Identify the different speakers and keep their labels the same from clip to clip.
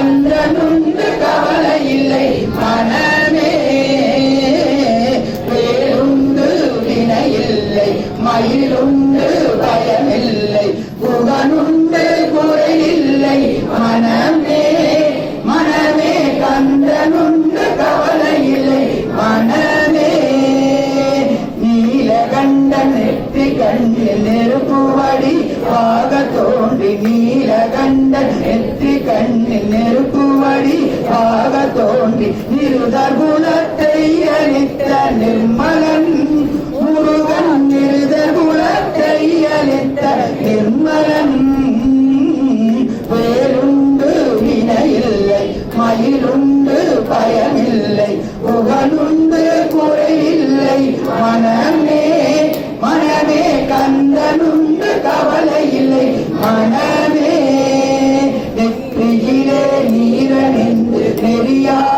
Speaker 1: சந்திரனுண்டு கவலை இல்லை மனமே வேறுண்டு வினையில்லை மயிலுண்டு பயமில்லை குகனுண்டு குறையில்லை மனமே மனமே கந்தனுண்டு கவலை இல்லை மனமே நீலகண்ட நெற்றி கண்ணில் நெருப்புவடி ஆக தோன்றி நீலகண்ட நெற்றி கண் നെരുക്കുവടി ഭാഗത്തോണ്ടി നിരുതർഗുണത്തെയ്യ നിത്യ നിർമ്മ Hallelujah.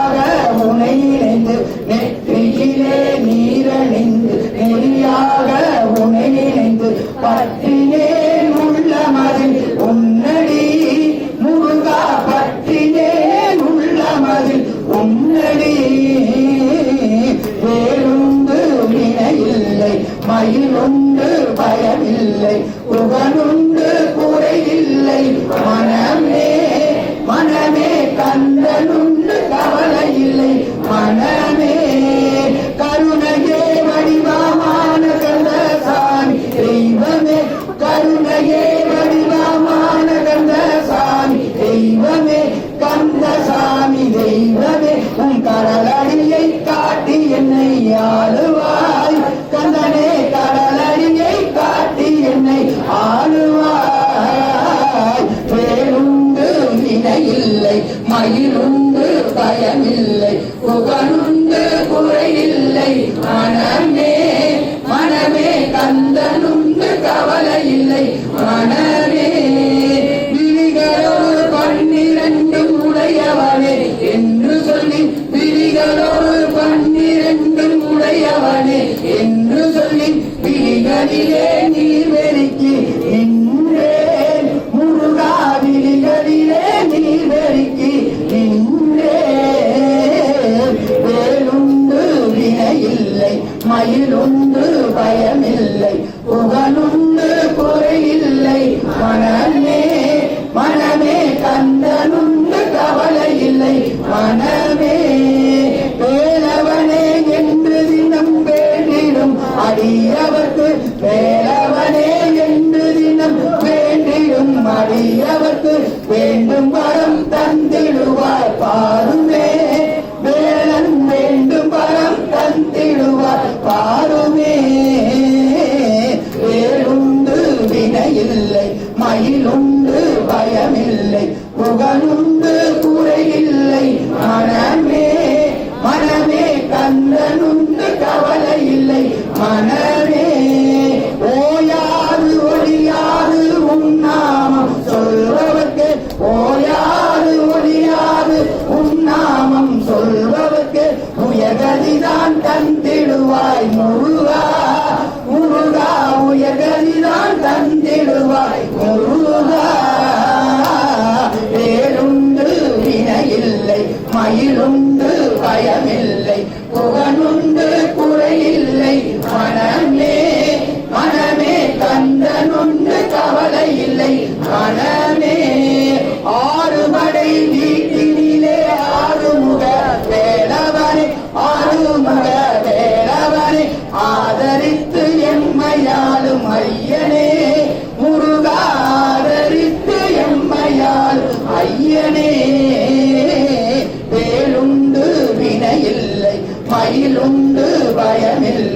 Speaker 1: ஆளுவாய் கந்தனே கடலடியை காட்டி என்னை ஆளுவாய். பேருண்டு வினையில்லை மயிலுண்டு பயமில்லை. விழிகளிலே நீர் வெறிக்கி நின்றேன் முருகா விழிகளிலே நீர் வெறிக்கி நின்றேன் வேலுண்டு வினையில்லை மயிலுண்டு பயமில்லை புகழுண்டு குறையில்லை மன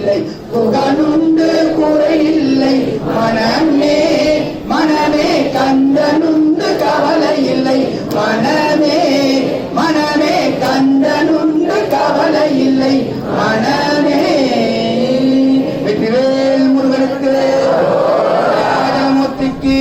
Speaker 1: இல்லை. புகழுண்டு குறையில்லை மனமே மனமே கந்தனுண்டு கவலை இல்லை மனமே மனமே கந்தனுண்டு கவலை இல்லை மனமே. வெற்றிவேல் முருகனுக்கு முத்திக்கு